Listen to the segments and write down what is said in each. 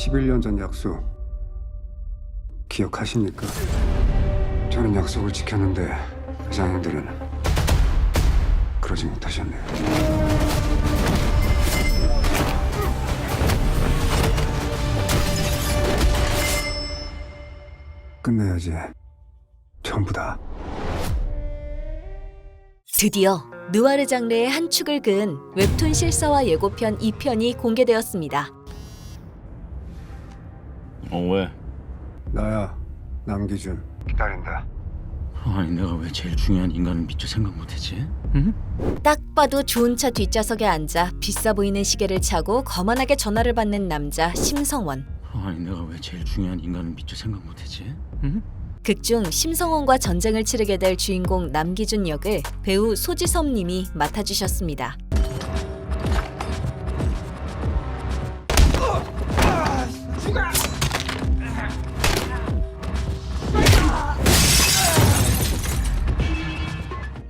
11년 전 약속 기억하십니까? 저는 약속을 지켰는데 회장님들은 그러지 못하셨네요. 끝내야지. 전부 다. 드디어 느와르 장르의 한 축을 그은 웹툰 실사화 예고편 2편이 공개되었습니다. 어 왜? 나야 남기준 기다린다. 아니 내가 왜 제일 중요한 인간을 미처 생각 못했지? 응? 딱 봐도 좋은 차 뒷좌석에 앉아 비싸 보이는 시계를 차고 거만하게 전화를 받는 남자 심성원. 아니 내가 왜 제일 중요한 인간을 미처 생각 못했지? 응? 극중 심성원과 전쟁을 치르게 될 주인공 남기준 역을 배우 소지섭 님이 맡아주셨습니다.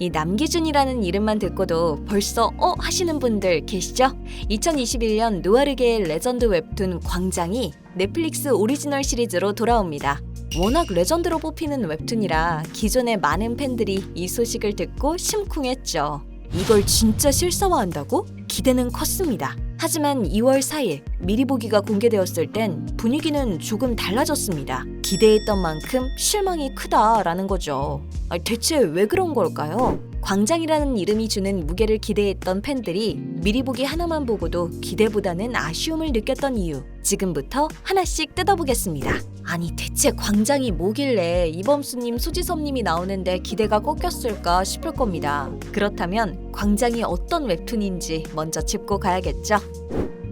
이 남기준이라는 이름만 듣고도 벌써 어 하시는 분들 계시죠? 2021년 누아르계의 레전드 웹툰 광장이 넷플릭스 오리지널 시리즈로 돌아옵니다. 워낙 레전드로 뽑히는 웹툰이라 기존의 많은 팬들이 이 소식을 듣고 심쿵했죠. 이걸 진짜 실사화한다고? 기대는 컸습니다. 하지만 2월 4일 미리 보기가 공개되었을 땐 분위기는 조금 달라졌습니다. 기대했던 만큼 실망이 크다라는 거죠. 아, 대체 왜 그런 걸까요? 광장이라는 이름이 주는 무게를 기대했던 팬들이 미리 보기 하나만 보고도 기대보다는 아쉬움을 느꼈던 이유 지금부터 하나씩 뜯어보겠습니다. 아니 대체 광장이 뭐길래 이범수님, 소지섭님이 나오는데 기대가 꺾였을까 싶을 겁니다. 그렇다면 광장이 어떤 웹툰인지 먼저 짚고 가야겠죠.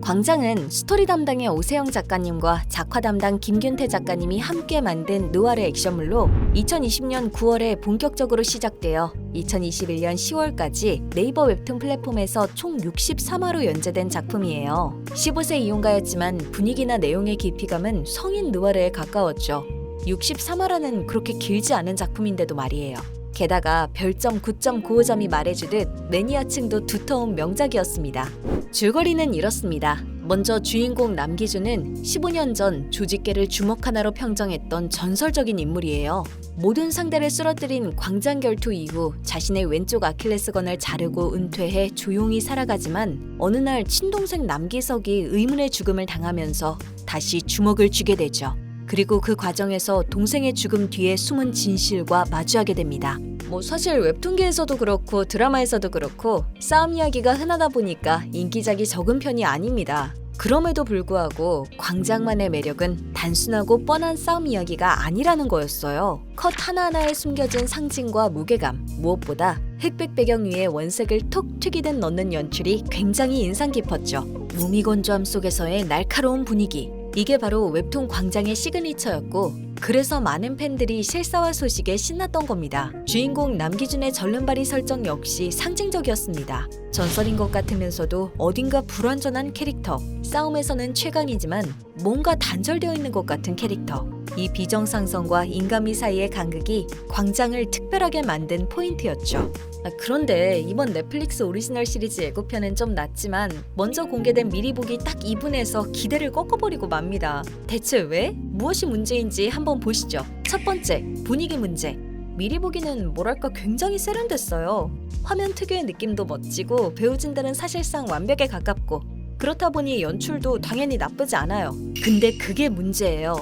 광장은 스토리 담당의 오세영 작가님과 작화 담당 김균태 작가님이 함께 만든 느와르 액션물로 2020년 9월에 본격적으로 시작되어 2021년 10월까지 네이버 웹툰 플랫폼에서 총 63화로 연재된 작품이에요. 15세 이용가였지만 분위기나 내용의 깊이감은 성인 느와르에 가까웠죠. 63화라는 그렇게 길지 않은 작품인데도 말이에요. 게다가 별점 9.95점이 말해주듯 매니아층도 두터운 명작이었습니다. 줄거리는 이렇습니다. 먼저 주인공 남기준은 15년 전 조직계를 주먹 하나로 평정했던 전설적인 인물이에요. 모든 상대를 쓰러뜨린 광장결투 이후 자신의 왼쪽 아킬레스건을 자르고 은퇴해 조용히 살아가지만 어느 날 친동생 남기석이 의문의 죽음을 당하면서 다시 주먹을 쥐게 되죠. 그리고 그 과정에서 동생의 죽음 뒤에 숨은 진실과 마주하게 됩니다. 뭐 사실 웹툰계에서도 그렇고 드라마에서도 그렇고 싸움 이야기가 흔하다 보니까 인기작이 적은 편이 아닙니다. 그럼에도 불구하고 광장만의 매력은 단순하고 뻔한 싸움 이야기가 아니라는 거였어요. 컷 하나하나에 숨겨진 상징과 무게감, 무엇보다 흑백 배경 위에 원색을 톡 튀기듯 넣는 연출이 굉장히 인상 깊었죠. 무미건조함 속에서의 날카로운 분위기, 이게 바로 웹툰 광장의 시그니처였고 그래서 많은 팬들이 실사화 소식에 신났던 겁니다. 주인공 남기준의 절름발이 설정 역시 상징적이었습니다. 전설인 것 같으면서도 어딘가 불완전한 캐릭터. 싸움에서는 최강이지만 뭔가 단절되어 있는 것 같은 캐릭터. 이 비정상성과 인간미 사이의 간극이 광장을 특별하게 만든 포인트였죠. 아, 그런데 이번 넷플릭스 오리지널 시리즈 예고편은 좀 낫지만 먼저 공개된 미리 보기 딱 2분에서 기대를 꺾어버리고 맙니다. 대체 왜? 무엇이 문제인지 한번 보시죠. 첫 번째, 분위기 문제. 미리 보기는 뭐랄까 굉장히 세련됐어요. 화면 특유의 느낌도 멋지고 배우 진들은 사실상 완벽에 가깝고 그렇다 보니 연출도 당연히 나쁘지 않아요. 근데 그게 문제예요.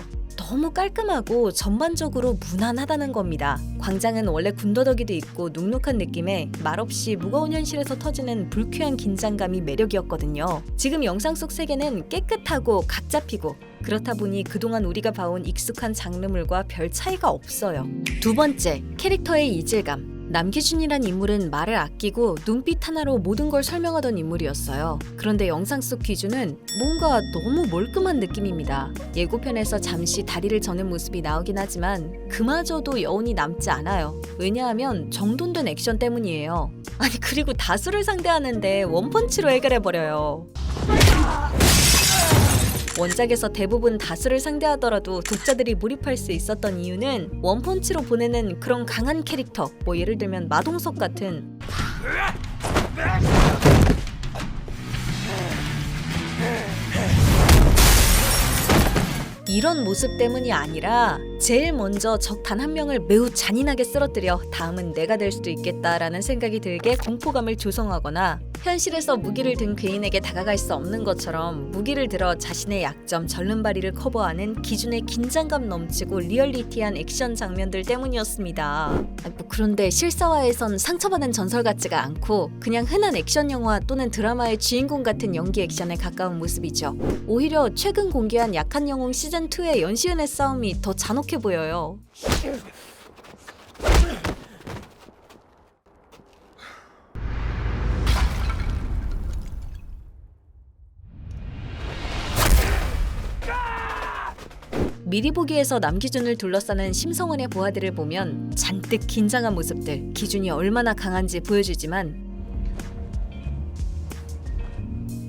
너무 깔끔하고 전반적으로 무난하다는 겁니다. 광장은 원래 군더더기도 있고 눅눅한 느낌에 말없이 무거운 현실에서 터지는 불쾌한 긴장감이 매력이었거든요. 지금 영상 속 세계는 깨끗하고 각 잡히고 그렇다 보니 그동안 우리가 봐온 익숙한 장르물과 별 차이가 없어요. 두 번째, 캐릭터의 이질감. 남기준이란 인물은 말을 아끼고 눈빛 하나로 모든 걸 설명하던 인물이었어요. 그런데 영상 속 기준은 뭔가 너무 멀끔한 느낌입니다. 예고편에서 잠시 다리를 저는 모습이 나오긴 하지만 그마저도 여운이 남지 않아요. 왜냐하면 정돈된 액션 때문이에요. 아니 그리고 다수를 상대하는데 원펀치로 해결해버려요. 원작에서 대부분 다수를 상대하더라도 독자들이 몰입할 수 있었던 이유는 원펀치로 보내는 그런 강한 캐릭터, 뭐 예를 들면 마동석 같은. 이런 모습 때문이 아니라 제일 먼저 적 단 한 명을 매우 잔인하게 쓰러뜨려 다음은 내가 될 수도 있겠다라는 생각이 들게 공포감을 조성하거나 현실에서 무기를 든 괴인에게 다가갈 수 없는 것처럼 무기를 들어 자신의 약점 절름발이를 커버하는 기준의 긴장감 넘치고 리얼리티한 액션 장면들 때문이었습니다. 아, 뭐 그런데 실사화에선 상처받은 전설 같지가 않고 그냥 흔한 액션 영화 또는 드라마의 주인공 같은 연기 액션에 가까운 모습이죠. 오히려 최근 공개한 약한 영웅 시즌 2의 연시은의 싸움이 더 잔혹 해 보여요. 미리 보기에서 남기준을 둘러싸는 심성원의 보아들을 보면 잔뜩 긴장한 모습들, 기준이 얼마나 강한지 보여주지만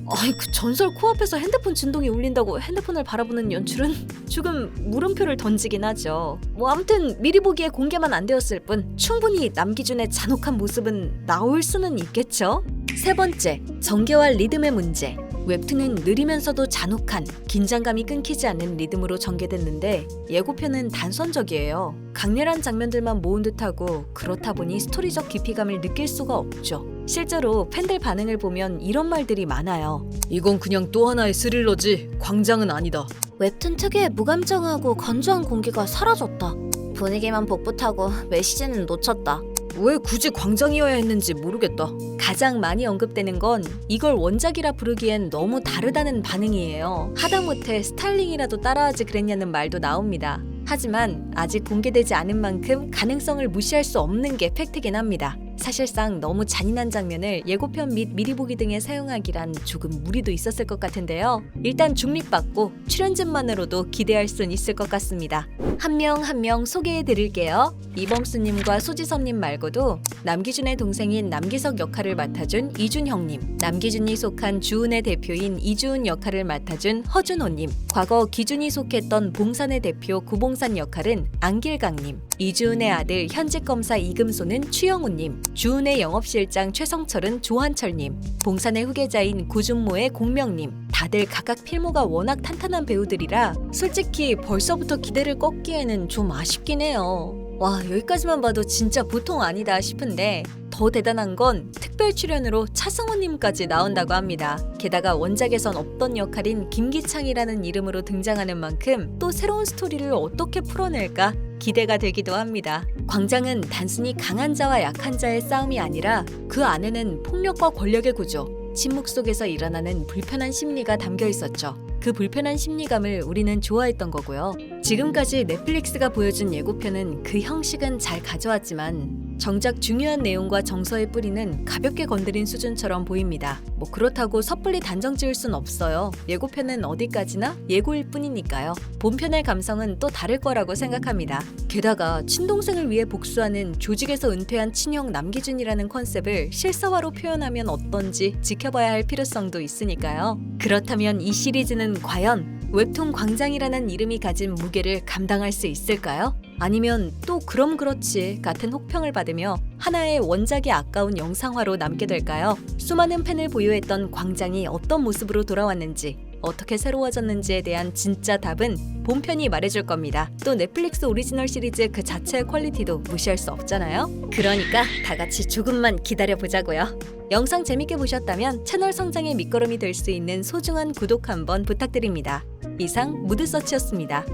아이 그 전설 코앞에서 핸드폰 진동이 울린다고 핸드폰을 바라보는 연출은 조금 물음표를 던지긴 하죠. 뭐 아무튼 미리 보기에 공개만 안 되었을 뿐 충분히 남기준의 잔혹한 모습은 나올 수는 있겠죠. 세 번째, 전개와 리듬의 문제. 웹툰은 느리면서도 잔혹한 긴장감이 끊기지 않는 리듬으로 전개됐는데 예고편은 단선적이에요. 강렬한 장면들만 모은 듯하고 그렇다 보니 스토리적 깊이감을 느낄 수가 없죠. 실제로 팬들 반응을 보면 이런 말들이 많아요. 이건 그냥 또 하나의 스릴러지 광장은 아니다. 웹툰 특유의 무감정하고 건조한 공기가 사라졌다. 분위기만 복붙하고 메시지는 놓쳤다. 왜 굳이 광장이어야 했는지 모르겠다. 가장 많이 언급되는 건 이걸 원작이라 부르기엔 너무 다르다는 반응이에요. 하다못해 스타일링이라도 따라하지 그랬냐는 말도 나옵니다. 하지만 아직 공개되지 않은 만큼 가능성을 무시할 수 없는 게 팩트긴 합니다. 사실상 너무 잔인한 장면을 예고편 및 미리 보기 등에 사용하기란 조금 무리도 있었을 것 같은데요. 일단 중립받고 출연진만으로도 기대할 순 있을 것 같습니다. 한 명 한 명 소개해 드릴게요. 이범수님과 소지섭님 말고도 남기준의 동생인 남기석 역할을 맡아준 이준형님, 남기준이 속한 주은의 대표인 이주은 역할을 맡아준 허준호님, 과거 기준이 속했던 봉산의 대표 구봉산 역할은 안길강님, 이주은의 아들 현직 검사 이금소는 추영우님, 주은의 영업실장 최성철은 조한철님, 봉산의 후계자인 구준모의 공명님, 다들 각각 필모가 워낙 탄탄한 배우들이라 솔직히 벌써부터 기대를 꺾기에는 좀 아쉽긴 해요. 와, 여기까지만 봐도 진짜 보통 아니다 싶은데 더 대단한 건 특별 출연으로 차승원님까지 나온다고 합니다. 게다가 원작에선 없던 역할인 김기창이라는 이름으로 등장하는 만큼 또 새로운 스토리를 어떻게 풀어낼까 기대가 되기도 합니다. 광장은 단순히 강한 자와 약한 자의 싸움이 아니라 그 안에는 폭력과 권력의 구조, 침묵 속에서 일어나는 불편한 심리가 담겨 있었죠. 그 불편한 심리감을 우리는 좋아했던 거고요. 지금까지 넷플릭스가 보여준 예고편은 그 형식은 잘 가져왔지만 정작 중요한 내용과 정서의 뿌리는 가볍게 건드린 수준처럼 보입니다. 뭐 그렇다고 섣불리 단정 지을 순 없어요. 예고편은 어디까지나 예고일 뿐이니까요. 본편의 감성은 또 다를 거라고 생각합니다. 게다가 친동생을 위해 복수하는 조직에서 은퇴한 친형 남기준이라는 컨셉을 실사화로 표현하면 어떤지 지켜봐야 할 필요성도 있으니까요. 그렇다면 이 시리즈는 과연 웹툰 광장이라는 이름이 가진 무게를 감당할 수 있을까요? 아니면 또 그럼 그렇지 같은 혹평을 받으며 하나의 원작이 아까운 영상화로 남게 될까요? 수많은 팬을 보유했던 광장이 어떤 모습으로 돌아왔는지 어떻게 새로워졌는지에 대한 진짜 답은 본편이 말해줄 겁니다. 또 넷플릭스 오리지널 시리즈 그 자체의 퀄리티도 무시할 수 없잖아요. 그러니까 다 같이 조금만 기다려 보자고요. 영상 재밌게 보셨다면 채널 성장의 밑거름이 될 수 있는 소중한 구독 한번 부탁드립니다. 이상 무드서치였습니다.